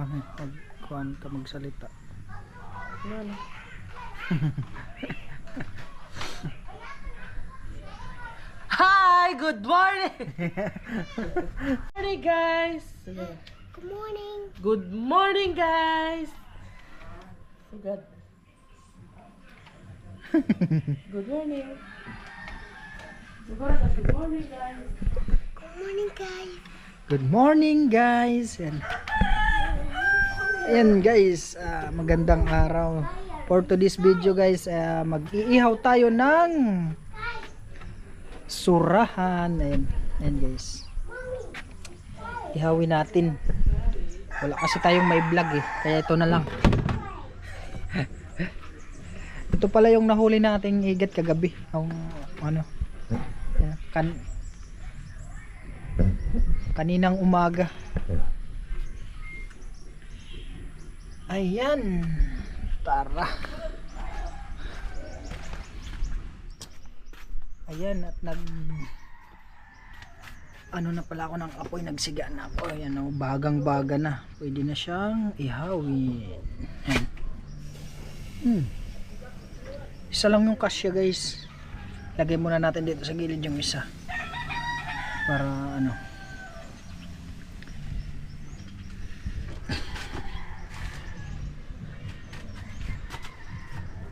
pangit pag kuhan ka magsalita. Ano? Hi! Good morning! morning guys! Good morning. Good morning guys! So good. good morning. Good morning guys. Good morning, guys. Good morning guys. Yan. Ayan guys, ah, magandang araw. For today's video guys, ah, mag-iihaw tayo ng surahan. Ayan, ayan guys. Ihawin natin. Wala kasi tayong may vlog eh, kaya ito na lang. ito pala yung nahuli nating igat kagabi. Ang ano, kan kaninang umaga. Ayan. Tara. Ayan at nag ano na pala ako ng apoy nagsiga na ako ayan o bagang baga na pwede na siyang ihawin ayan. Hmm. isa lang yung kasya guys lagay muna natin dito sa gilid yung isa para ano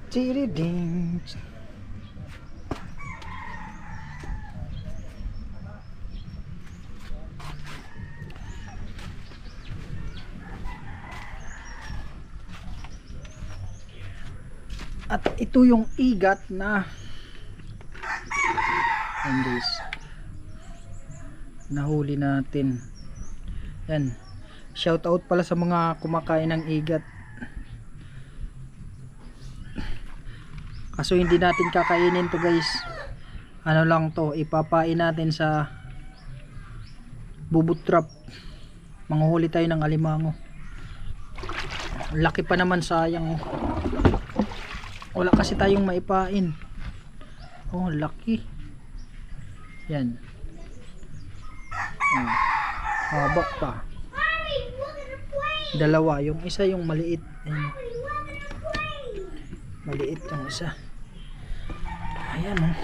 Tiriding. At ito yung igat na Ayan guys. Nahuli natin. Yan Shout out pala sa mga kumakain ng igat Kaso hindi natin kakainin to guys Ano lang to Ipapain natin sa Bubut trap Manguhuli tayo ng alimango Laki pa naman sayang oh. Wala kasi tayong maipain. Oh, laki. Yan. Oh, haba pa. Dalawa. Yung isa yung maliit. Ayan. Maliit yung isa. Ayan oh.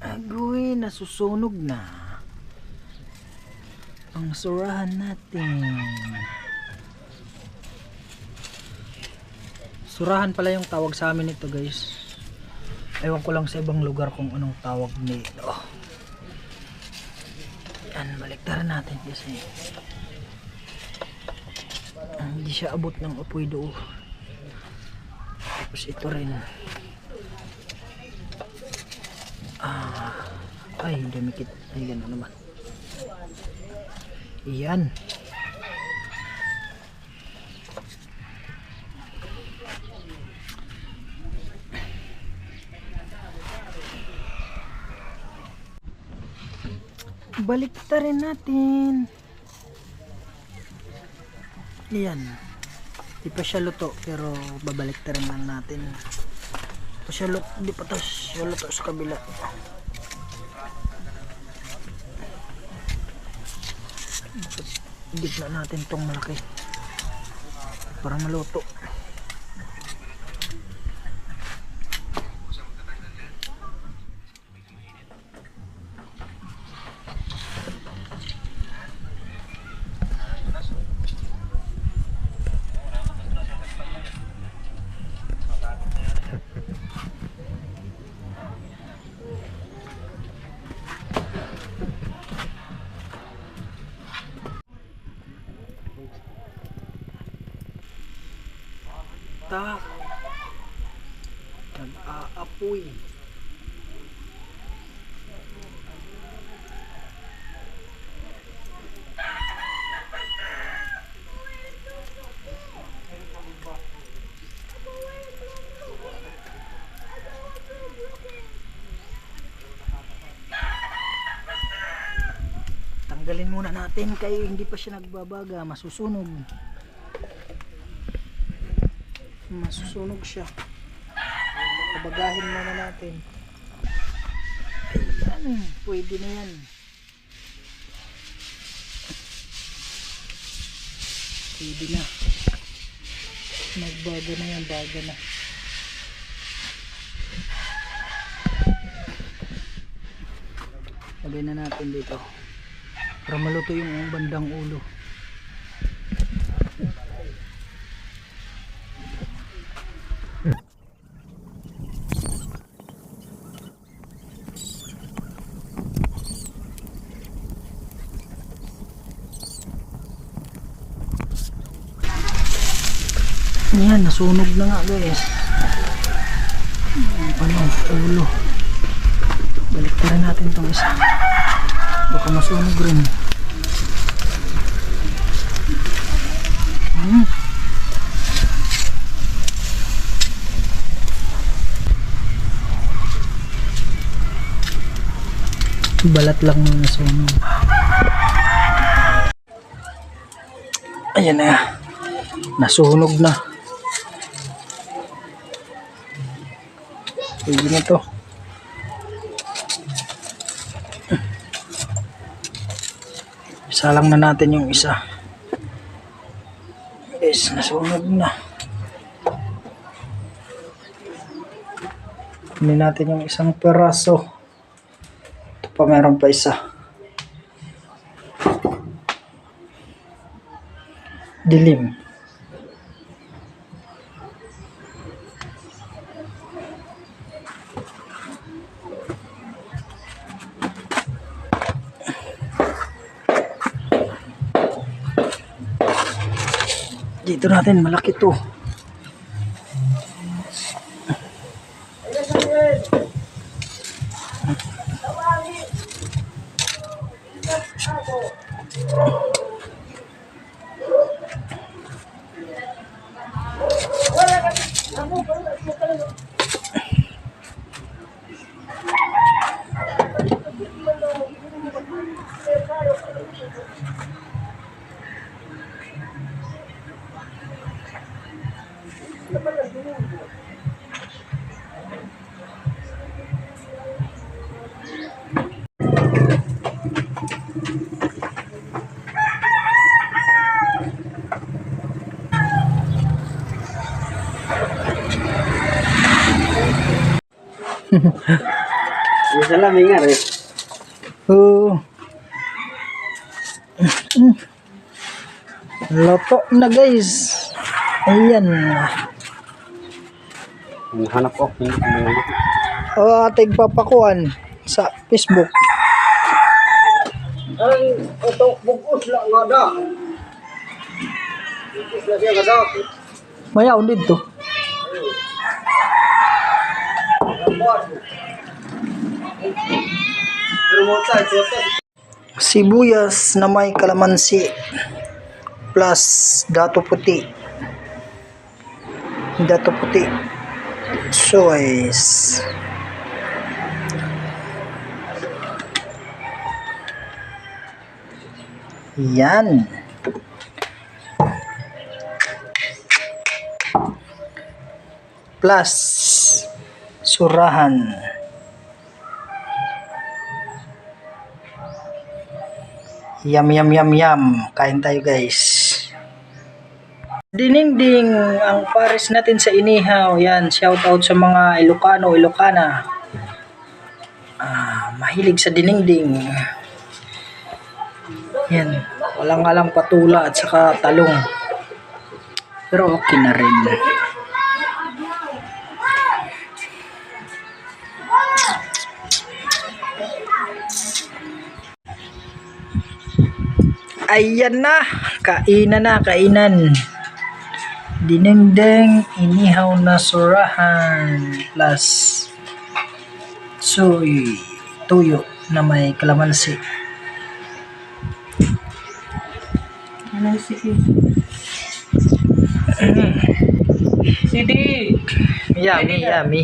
Agoy, nasusunog na. Ang surahan natin. Surahan pala yung tawag sa amin ito guys. Ewan ko lang sa ibang lugar kung anong tawag nito. Yan, baliktaran natin kasi ah, hindi siya abot ng apoy doon. Tapos ito rin. Ay, dumikit. Ay, gano'n naman. Iyan. Baliktarin natin. Iyan. Di pa siya luto, pero babaliktarin lang natin. Pa siya luto, di pa to siya luto sa kabila. Gitna natin tong malaki. Para maluto Tanggalin muna natin kay hindi pa siya nagbabaga, masusunog. Masusunog siya. Pabagahin muna natin. Ayan, pwede na yan. Pwede na. Nagbaga na yan, baga na. Lagay na natin dito. Para maluto yung bandang ulo. Yan, nasunog na nga guys. Ano, ulo. Balik natin tong isa. Baka masunog rin. Hmm. Balat lang nung nasunog. Ayan na. Nasunog na. Pwede na to. Salang na natin yung isa. Yes, nasunog na. Kunin natin yung isang peraso. Ito pa meron pa isa. Dilim. Dito natin, malaki to. Isa lang nga rin. Oh. Loto na guys. Ayan. Hanap ko. Hindi ko may O ating papakuan sa Facebook. Ang ito, bugos lang nga da. Bugos lang siya nga da. Mayaw dito. Pero mo sa ito. Sibuyas na may kalamansi plus dato puti. Dato puti. Choice. Yan. Plus surahan. Yum, yum, yum, yum. Kain tayo, guys. Dininding ang pares natin sa inihaw. Yan, shout out sa mga Ilocano, Ilocana. Ah, mahilig sa dininding. Yan, walang alang patula at saka talong. Pero okay na rin. Ayan na, kainan na, kainan. Dinengdeng inihaw na surahan plus soy tuyo na may kalamansi. Sidi! Yummy, yummy.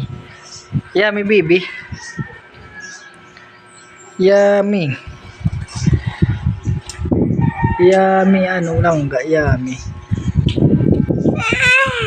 Yummy, baby. Yummy. Yummy, ano lang ga, yummy.